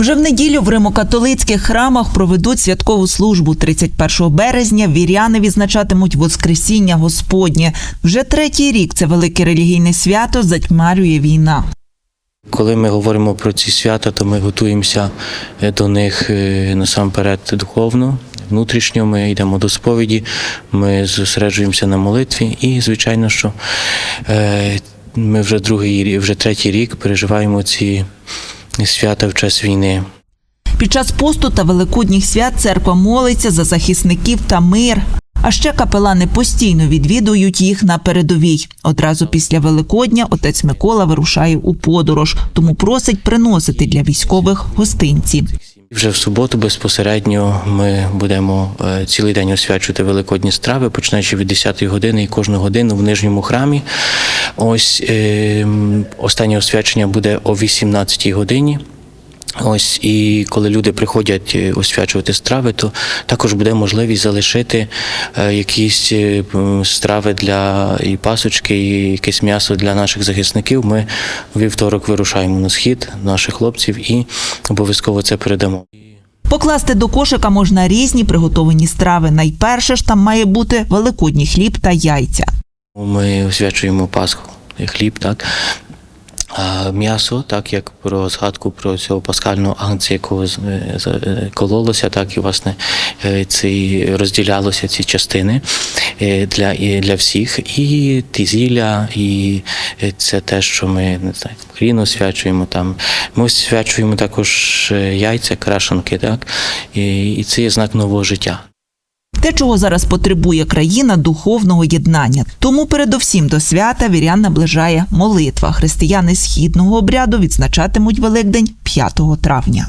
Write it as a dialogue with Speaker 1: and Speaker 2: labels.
Speaker 1: Вже в неділю в римокатолицьких храмах проведуть святкову службу. 31 березня віряни відзначатимуть Воскресіння Господнє. Вже третій рік це велике релігійне свято затьмарює війна.
Speaker 2: Коли ми говоримо про ці свята, то ми готуємося е, до них е, насамперед духовно, внутрішньо. Ми йдемо до сповіді, ми зосереджуємося на молитві, і звичайно, що е, ми вже другий вже третій рік переживаємо ці свята в час війни.
Speaker 1: Під час посту та великодніх свят церква молиться за захисників та мир. А ще капелани постійно відвідують їх на передовій. Одразу після Великодня отець Микола вирушає у подорож, тому просить приносити для військових гостинці.
Speaker 2: Вже в суботу безпосередньо ми будемо е, цілий день освячувати великодні страви, починаючи від 10-ї години і кожну годину в нижньому храмі. Ось е, останнє освячення буде о 18-й годині. Ось і коли люди приходять е, освячувати страви, то також буде можливість залишити е, якісь е, страви для і пасочки, і якесь м'ясо для наших захисників. Ми вівторок вирушаємо на схід наших хлопців і обов'язково це передамо.
Speaker 1: Покласти до кошика можна різні приготовані страви. Найперше ж там має бути великодній хліб та яйця.
Speaker 2: Ми освячуємо Пасху, хліб, так. М'ясо, так як про згадку про цього пасхального агнця, якого е, е, кололося, так і власне е, ці розділялося ці частини для, для всіх. І ті зілля, і це те, що ми не знаю, хрін освячуємо там. Ми освячуємо також яйця, крашенки, так, і, і це є знак нового життя.
Speaker 1: Те, чого зараз потребує країна духовного єднання. Тому передовсім до свята вірян наближає молитва. Християни східного обряду відзначатимуть Великдень 5 травня.